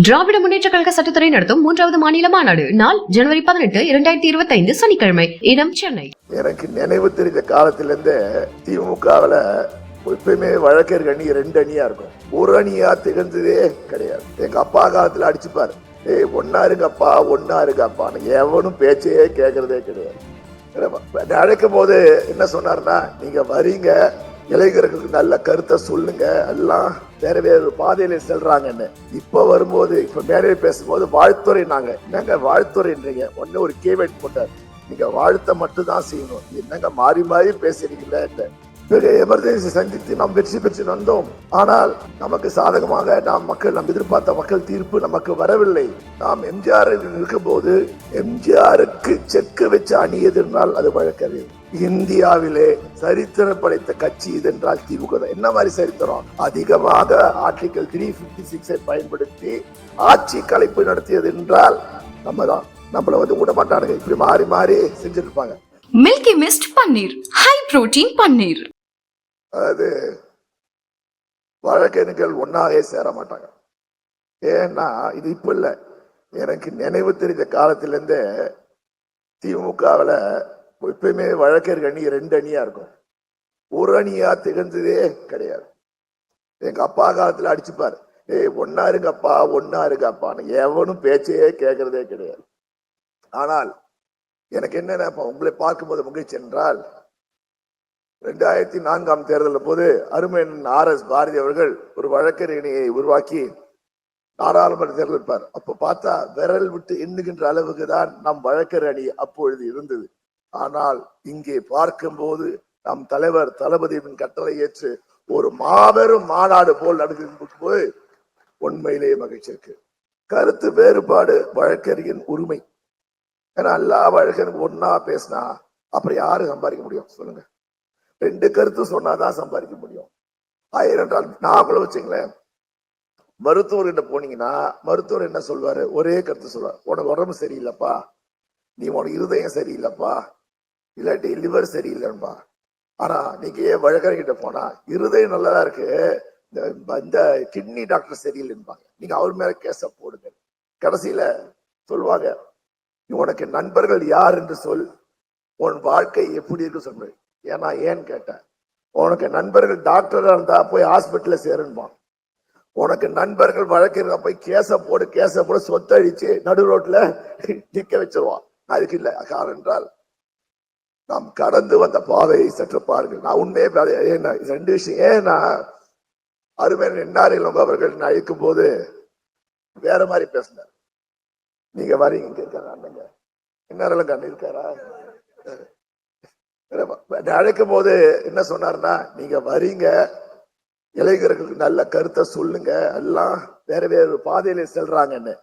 திராவிட முன்னேற்ற கழக சட்டத்துறை நடத்தும் மூன்றாவது மாநில மாநாடு நாள் ஜனவரி பதினெட்டு இரண்டாயிரத்தி இருபத்தி ஐந்து சனிக்கிழமை இடம் சென்னை. எனக்கு நினைவு தெரிஞ்ச காலத்திலிருந்து திமுகவில் எப்பயுமே வழக்கறிஞர் அணி ரெண்டு அணியா இருக்கும். ஒரு அணியா திகழ்ந்ததே கிடையாது. எங்க அப்பா காலத்துல அடிச்சுப்பாரு. ஏய் ஒன்னா இருங்கப்பா ஒன்னா இருங்கப்பான்னு. எவனும் பேச்சையே கேட்கறதே கிடையாது. அழைக்கும் போது என்ன சொன்னார்னா நீங்க வரீங்க இளைஞர்களுக்கு நல்ல கருத்தை சொல்லுங்க. எல்லாம் வேற வேறு பாதையில செல்றாங்கன்னு. இப்ப வரும்போது இப்ப மேடையில் பேசும்போது வாழ்த்துறை நாங்க என்னங்க வாழ்த்துறைன்றீங்க? ஒன்னு ஒரு கேவேட் போட்டார் நீங்க வாழ்த்த மட்டும் தான் செய்யணும். என்னங்க மாறி மாறி பேசுறீங்களே பெரிய எமர்ஜென்சி சந்தித்து நாம் வெற்றி பெற்று வந்தோம். ஆனால் நமக்கு சாதகமாக நாம் மக்கள் நாம் எதிர்பார்த்த மக்கள் தீர்ப்பு நமக்கு வரவில்லை. நாம் எம்ஜிஆர் இருக்கும் போது எம்ஜிஆருக்கு செக்கு வச்சு அணியது என்றால் அது வழக்கறிஞர் இந்தியாவிலே சரித்திரம் படைத்த கட்சி இது என்றால் திமுக தான். என்ன மாதிரி சரித்திரம்? அதிகமாக ஆர்டிகல் த்ரீ பிப்டி சிக்ஸை பயன்படுத்தி ஆட்சி கலைப்பு நடத்தியது என்றால் நம்ம தான் நம்மளை வந்து விட மாட்டானுங்க. இப்படி மாறி மாறி செஞ்சுருப்பாங்க Milky Mist paneer high protein paneer அது வழக்கறிஞர்கள் ஒன்றாவே சேர மாட்டாங்க. ஏன்னா இது இப்ப இல்லை. எனக்கு நினைவு தெரிஞ்ச காலத்திலேருந்தே திமுகவில் எப்பயுமே வழக்கறிஞர் அணி ரெண்டு அணியாக இருக்கும். ஒரு அணியாக திகழ்ந்ததே கிடையாது. எங்கள் அப்பா காலத்தில் அடிச்சுப்பார். ஏய் ஒன்னா இருங்கப்பா ஒன்னா இருங்கப்பான்னு. எவனும் பேச்சையே கேட்கறதே கிடையாது. ஆனால் எனக்கு என்ன உங்களை பார்க்கும்போது மகிழ்ச்சி என்றால் ரெண்டாயிரத்தி நான்காம் தேர்தலில் போது அருமையன் ஆர் எஸ் பாரதி அவர்கள் ஒரு வழக்கறிஞரை உருவாக்கி நாடாளுமன்ற தேர்தல் இருப்பார். அப்ப பார்த்தா விரல் விட்டு எண்ணுகின்ற அளவுக்கு தான் நம் வழக்கர் அணி அப்பொழுது இருந்தது. ஆனால் இங்கே பார்க்கும்போது நம் தலைவர் தளபதியின் கட்டளை ஏற்று ஒரு மாபெரும் மாநாடு போல் நடந்து போது உண்மையிலேயே மகிழ்ச்சி இருக்கு. கருத்து வேறுபாடு வழக்கறியின் உரிமை. ஏன்னா எல்லா வழக்கறிஞர் ஒன்னா பேசினா அப்புறம் யாரு சம்பாதிக்க முடியும்? சொல்லுங்க. ரெண்டு கருத்து சொன்னாதான் சம்பாதிக்க முடியும். ஆயிரம் என்றால் நாமளும் வச்சுங்களேன். மருத்துவர்கிட்ட போனீங்கன்னா மருத்துவர் என்ன சொல்வாரு? ஒரே கருத்து சொல்வார். உனக்கு உடம்பு சரியில்லைப்பா. நீ உனக்கு இருதயம் சரியில்லைப்பா. இல்லாட்டி லிவர் சரியில்லைன்பா. ஆனா நீங்க ஏன் வழக்கறிஞர்கிட்ட போனா இருதயம் நல்லதா இருக்கு. இந்த இந்த கிட்னி டாக்டர் சரியில்லைன்பாங்க. நீங்க அவர் மேல கேஸ போடுங்க. கடைசியில சொல்லுவாங்க உனக்கு நண்பர்கள் யார் என்று சொல். உன் வாழ்க்கை எப்படி இருக்கு சொல்றேன் ஏன்னா ஏன்னு கேட்டேன்? உனக்கு நண்பர்கள் டாக்டராக இருந்தா போய் ஹாஸ்பிட்டலில் சேருன்பான். உனக்கு நண்பர்கள் வழக்கிறதா போய் கேசை போடு கேசை போடு சொத்தழிச்சு நடு ரோட்டில் நிக்க வச்சிருவான். அதுக்கு இல்லை. காரணம் என்றால் நாம் கடந்து வந்த பாதையை சற்று பாருங்கள். நான் உண்மையே பாரு- ஏன்னா ரெண்டு விஷயம். ஏன்னா அருமையான என்னாரில் அவர்கள் அழைக்கும் போது வேற மாதிரி பேசினார். நீங்க வரீங்க இங்க இருக்காரு அண்ணங்க. இன்னாரெல்லாம் கண்ணு இருக்காரா அழைக்கும் போது என்ன சொன்னார்னா நீங்க வரீங்க. இளைஞர்களுக்கு நல்ல கருத்தை சொல்லுங்க. எல்லாம் வேற வேறு பாதையில செல்றாங்கன்னு.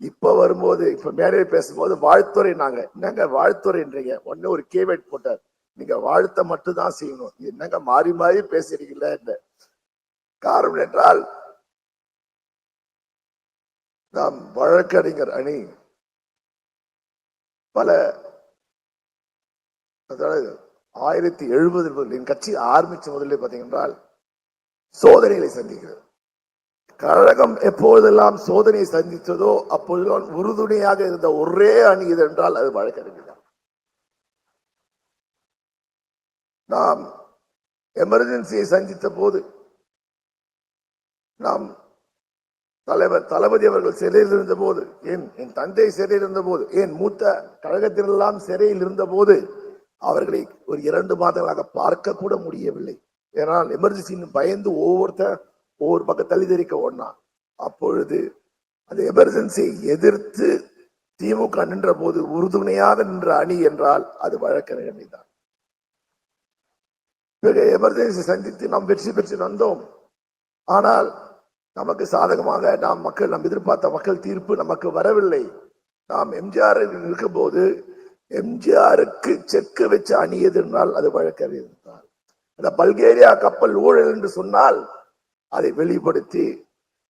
இப்ப வரும்போது இப்ப மேடையில் பேசும்போது வாழ்த்துறை நாங்க. என்னங்க வாழ்த்துறைன்றீங்க? ஒன்னு ஒரு கேவேட் போட்டார். நீங்க வாழ்த்த மட்டும் தான் செய்யணும். என்னங்க மாறி மாறி பேசுறீங்களே காரணம் என்றால் நாம் வழக்கறிஞர் அணி பல அதாவது ஆயிரத்தி எழுபது என் கட்சி ஆரம்பித்த முதல்ல பார்த்தீங்கன்றால் சோதனைகளை சந்திக்கிறது. கழகம் எப்பொழுதெல்லாம் சோதனையை சந்தித்ததோ அப்பொழுதுதான் உறுதுணையாக இருந்த ஒரே அணி இது என்றால் அது வழக்கறிஞர். நாம் எமர்ஜென்சியை சந்தித்த போது நாம் தலைவர் தளபதி அவர்கள் சிறையில் இருந்த போது ஏன் என் தந்தை சிறையில் இருந்த போது ஏன் மூத்த கழகத்திலெல்லாம் சிறையில் இருந்த போது அவர்களை ஒரு இரண்டு மாதங்களாக பார்க்க கூட முடியவில்லை. ஏனால் எமர்ஜென்சின்னு பயந்து ஒவ்வொருத்தர் ஒவ்வொரு பக்கம் தள்ளி தெரிக்க ஓடினான். அப்பொழுது அந்த எமர்ஜென்சியை எதிர்த்து திமுக நின்ற போது உறுதுணையாக நின்ற அணி என்றால் அது வழக்கறிஞர் அணிதான். பிறகு எமர்ஜென்சி சந்தித்து நாம் வெற்றி பெற்று வந்தோம். ஆனால் நமக்கு சாதகமாக நாம் மக்கள் நாம் எதிர்பார்த்த மக்கள் தீர்ப்பு நமக்கு வரவில்லை. நாம் எம்ஜிஆர் இருக்கும் போது எம்ஜிஆருக்கு செக்கு வச்சு அணியது என்றால் அது வழக்கறிஞர் அந்த பல்கேரியா கப்பல் ஊழல் என்று சொன்னால் அதை வெளிப்படுத்தி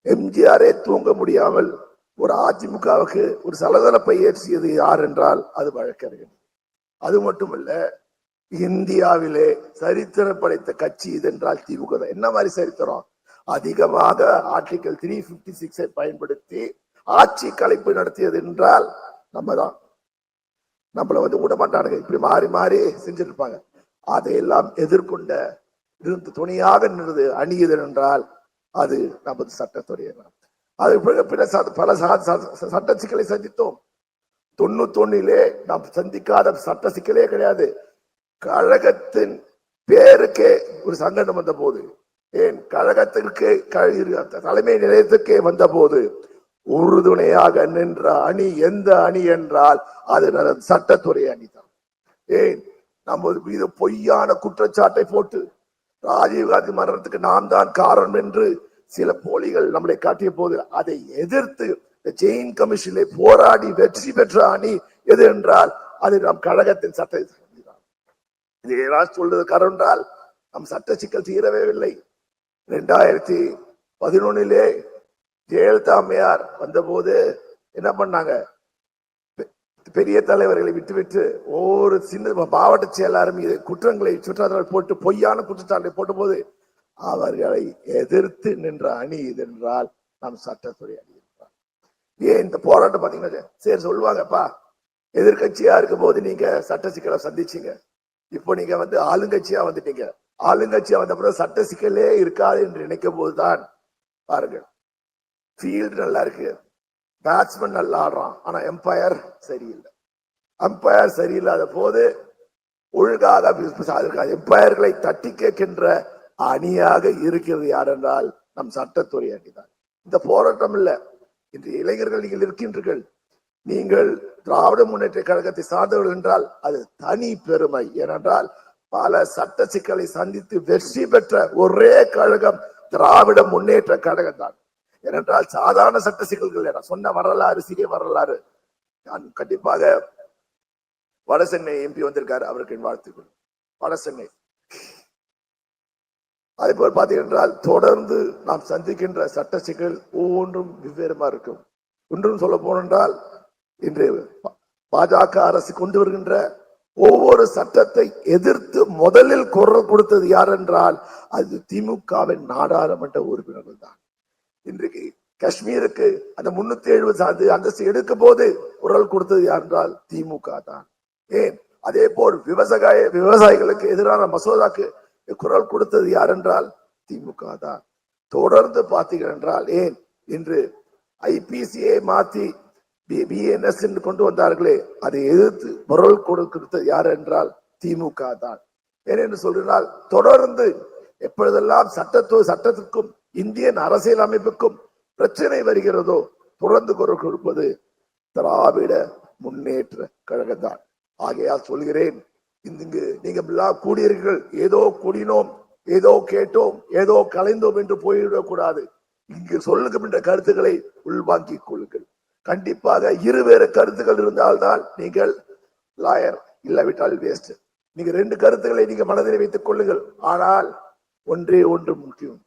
எம்ஜிஆரே தூங்க முடியாமல் ஒரு அதிமுகவுக்கு ஒரு சலசலப்பை ஏற்றியது யார் என்றால் அது வழக்கறிஞர். அது மட்டுமல்ல இந்தியாவிலே சரித்திரம் படைத்த கட்சி இது என்றால் திமுக தான். என்ன மாதிரி சரித்திரம்? அதிகமாக ஆர்டிகல் த்ரீ பிப்டி சிக்ஸை பயன்படுத்தி ஆட்சி கலைப்பு நடத்தியது என்றால் நம்ம தான். நம்மள வந்து விட மாட்டானுங்க இப்படி மாறி மாறி செஞ்சுட்டு இருப்பாங்க அதையெல்லாம் எதிர்கொண்ட இருந்து துணையாக நின்றது அணியுது என்றால் அது நமது சட்டத்துறை. அது பிற- பிற பல ச- ச- சட்ட சிக்கலை சந்தித்தோம். தொண்ணூத்தொன்னிலே நாம் சந்திக்காத சட்ட சிக்கலே கிடையாது. கழகத்தின் பேருக்கே ஒரு சங்கடம் வந்த போது ஏன் கழகத்திற்கு தலைமை நிலையத்துக்கே வந்த போது உறுதுணையாக நின்ற அணி எந்த அணி என்றால் அது சட்டத்துறை அணிதான் ஏன்? நமது மீது பொய்யான குற்றச்சாட்டை போட்டு ராஜீவ்காந்தி மரணத்துக்கு நாம் தான் காரணம் என்று சில போலிகள் நம்மளை காட்டிய போது அதை எதிர்த்து செயின் கமிஷனிலே போராடி வெற்றி பெற்ற அணி எது என்றால் அது நம் கழகத்தின் சட்ட அணிதான். இதையெல்லாம் சொல்றது காரணம் என்றால் நம் சட்ட சிக்கல் தீரவே இல்லை. ரெண்டாயிரத்தி பதினொன்னிலே ஜெயலலிதா அம்மையார் வந்தபோது என்ன பண்ணாங்க? பெ- பெரிய தலைவர்களை விட்டுவிட்டு ஒவ்வொரு சின்ன மாவட்ட செயலாளர் மீது குற்றங்களை சுற்றாதாரம் போட்டு பொய்யான குற்றச்சாட்டை போட்டபோது அவர்களை எதிர்த்து நின்ற அணி இது என்றால் நாம் சட்டத்துறை அணி என்றார் ஏன் இந்த போராட்டம் பார்த்தீங்கன்னா சரி சொல்லுவாங்கப்பா. எதிர்க்கட்சியா இருக்கும் போது நீங்க சட்ட சிக்கலை சந்திச்சீங்க. இப்போ நீங்க வந்து ஆளுங்கட்சியா வந்துட்டீங்க. ஆளுங்கட்சியா வந்த பிறகு சட்ட சிக்கலே இருக்காது என்று நினைக்கும் போதுதான் பாருங்கள். ஃபீல்டு நல்லா இருக்கு. பேட்ஸ்மேன் நல்லா ஆடுறான். ஆனா எம்பையர் சரியில்லை. எம்பையர் சரியில்லாத போது ஒழுங்காக எம்பையர்களை தட்டி கேட்கின்ற அணியாக இருக்கிறது யாரென்றால் நம் சட்டத்துறை அணிதான். இந்த போராட்டம் இல்ல. இன்று இளைஞர்கள் நீங்கள் இருக்கின்றீர்கள். நீங்கள் திராவிட முன்னேற்ற கழகத்தை சார்ந்தவர்கள் என்றால் அது தனி பெருமை. ஏனென்றால் பல சட்ட சிக்கலை சந்தித்து வெற்றி பெற்ற ஒரே கழகம் திராவிட முன்னேற்ற கழகம் தான் ஏனென்றால் சாதாரண சட்ட சிக்கல்கள் நான் சொன்ன வரலாறு சிறிய வரலாறு. நான் கண்டிப்பாக வடசென்னை எம்பி வந்திருக்காரு அவருக்கு வாழ்த்துக்கள். வடசென்னை அதே போல் பார்த்தீங்கன்றால் தொடர்ந்து நாம் சந்திக்கின்ற சட்ட சிக்கல் ஒவ்வொன்றும் வெவ்வேறுமா இருக்கும். ஒன்றும் சொல்ல போனென்றால் இன்று பாஜக அரசு கொண்டு வருகின்ற ஒவ்வொரு சட்டத்தை எதிர்த்து முதலில் குரல் கொடுத்தது யார் என்றால் அது திமுகவின் நாடாளுமன்ற உறுப்பினர்கள் தான் இன்றைக்கு காஷ்மீருக்கு அந்த முன்னூத்தி எழுபது சார்ந்து அந்தஸ்து எடுக்கும் போது குரல் கொடுத்தது யார் என்றால் திமுக தான். ஏன்? அதே போல் விவசாய விவசாயிகளுக்கு எதிரான மசோதாக்கு குரல் கொடுத்தது யார் என்றால் திமுக தான். தொடர்ந்து பார்த்தீர்கள் என்றால் ஏன்? இன்று ஐபிசியை மாத்தி பிஎன்எஸ் என்று கொண்டு வந்தார்களே அதை எதிர்த்து குரல் கொடுத்தது யார் என்றால் திமுக தான். ஏனென்று சொல்றால் தொடர்ந்து எப்பொழுதெல்லாம் சட்டத்துவ சட்டத்திற்கும் இந்தியன் அரசியல் அமைப்புக்கும் பிரச்சனை வருகிறதோ தொடர்ந்து குரல் கொடுப்பது திராவிட முன்னேற்ற கழகத்தான் ஆகையால் சொல்கிறேன் இங்கு நீங்க எல்லாம் கூடியீர்கள் ஏதோ கூடினோம் ஏதோ கேட்டோம் ஏதோ கலைந்தோம் என்று போய்விடக் கூடாது இங்கு சொல்லுகின்ற கருத்துக்களை உள்வாங்கிக் கொள்ளுங்கள். கண்டிப்பாக இருவேறு கருத்துக்கள் இருந்தால்தான் நீங்கள் லாயர் இல்லாவிட்டால் வேஸ்ட் நீங்க ரெண்டு கருத்துக்களை நீங்க மனதில் வைத்துக் கொள்ளுங்கள். ஆனால் ஒன்றே ஒன்று முக்கியம்.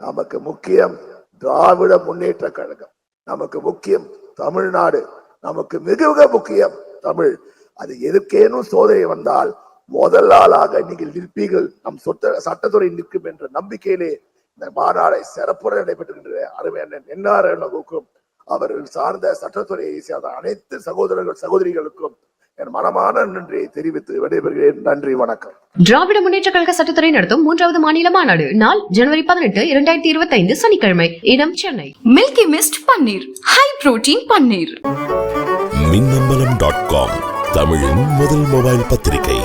நமக்கு முக்கியம் திராவிட முன்னேற்ற கழகம். நமக்கு முக்கியம் தமிழ்நாடு. நமக்கு மிக மிக முக்கியம் தமிழ். அது எதுக்கேனும் சோதனை வந்தால் முதல் ஆளாக நீங்கள் நிற்பீர்கள். நம் சொத்த சட்டத்துறை நிற்கும் என்ற நம்பிக்கையிலே இந்த மாநாடை சிறப்புற நடைபெற்றுகின்ற அருமையான என்ஆர்க்கும் அவர்கள் சார்ந்த சட்டத்துறையை சேர்ந்த அனைத்து சகோதரர்கள் சகோதரிகளுக்கும் என் மனமான நன்றியை தெரிவித்து விடைபெறுகிறேன். நன்றி வணக்கம். திராவிட முன்னேற்ற கழக சட்டத்துறை நடத்தும் மூன்றாவது மாநில மாநாடு நாள் ஜனவரி பதினெட்டு இரண்டாயிரத்தி இருபத்தி ஐந்து சனிக்கிழமை. இடம் Chennai. Milky Mist paneer high protein paneer Minnambalam dot com தமிழின் முதல் மொபைல் பத்திரிகை.